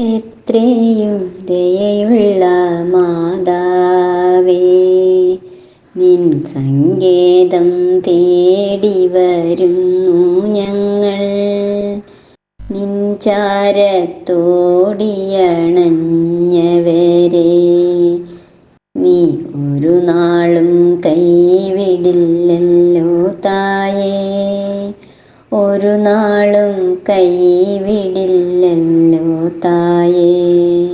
എത്രയും ദയുള്ള മാതാവേ നിൻ സങ്കേതം തേടി വരുന്നു ഞങ്ങൾ. നിൻ ചാരത്തോടിയണഞ്ഞവരെ നീ ഒരു നാളും കൈവിടില്ലല്ലോ തായേ. ഒരു നാളും കൈവിടില്ലല്ലോ തായേ.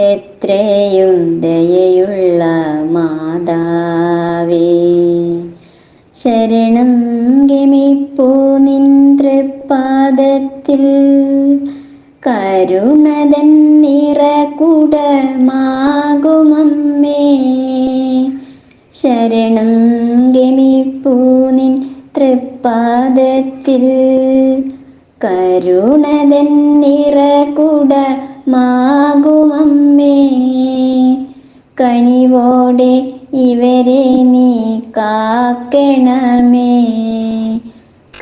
എത്രയും ദയയുള്ള മാതാവേ. ശരണം ഗമിപ്പൂ നിന്ദ്രപാദത്തിൽ. കരുണതൻ നിറകുടമാകുമമ്മേ തൃപ്പാദത്തിൽ കരുണതൻ നിറകുടമാകുമമ്മേ കനിവോടെ ഇവരെ നീ കാക്കണമേ.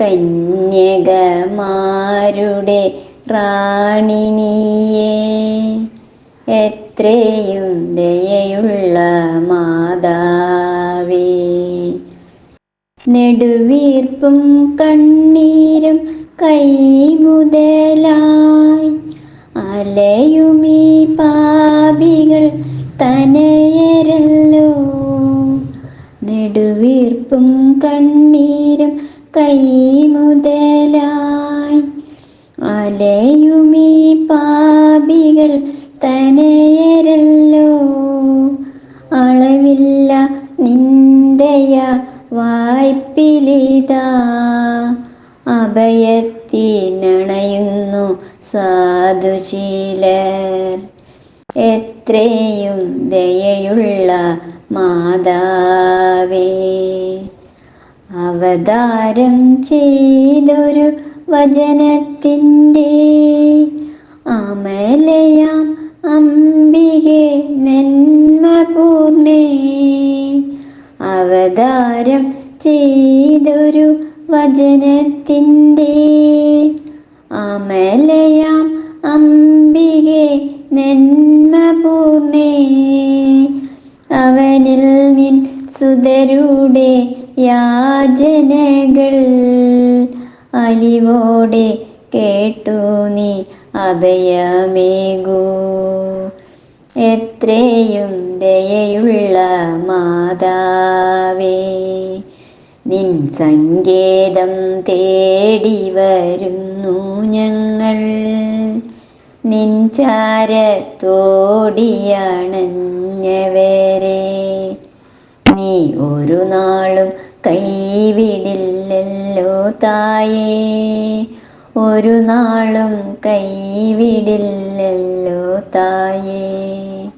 കന്യകമാരുടെ റാണി നീയേ. എത്രയും ദയയുള്ള മാതാവേ. നെടുവീർപ്പും കണ്ണീരും കൈമുതലായി. അലയുമീ പാപികൾ തനയരല്ലോ. നെടുവീർപ്പും കണ്ണീരും കൈമുതലായി. അലയുമീ സാധുശീലർ. എത്രയും ദയയുള്ള മാതാവേ അവതാരം ചെയ്തൊരു വചനത്തിന്റെ അമലയാം അംബികെ നന്മ പൂർണേ. അവതാരം ചെയ്തൊരു വചനത്തിന്റെ അമലയാം അംബികെ നന്മ പൂർണേ അവനിൽ നിൻ സുതരുടെ യാചനകൾ അലിവോടെ കേട്ടു നീ അഭയമേകൂ. എത്രയും ദയയുള്ള മാതാവേ നിൻ സങ്കേതം തേടി വരുന്നു ഞങ്ങൾ. നിൻ ചാരത്തോടിയണഞ്ഞവരെ നീ ഒരു നാളും കൈവിടില്ലല്ലോ തായേ. ഒരു നാളും കൈവിടില്ലല്ലോ തായേ.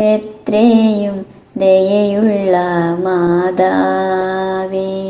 എത്രയും ദയയുള്ള മാതാവേ.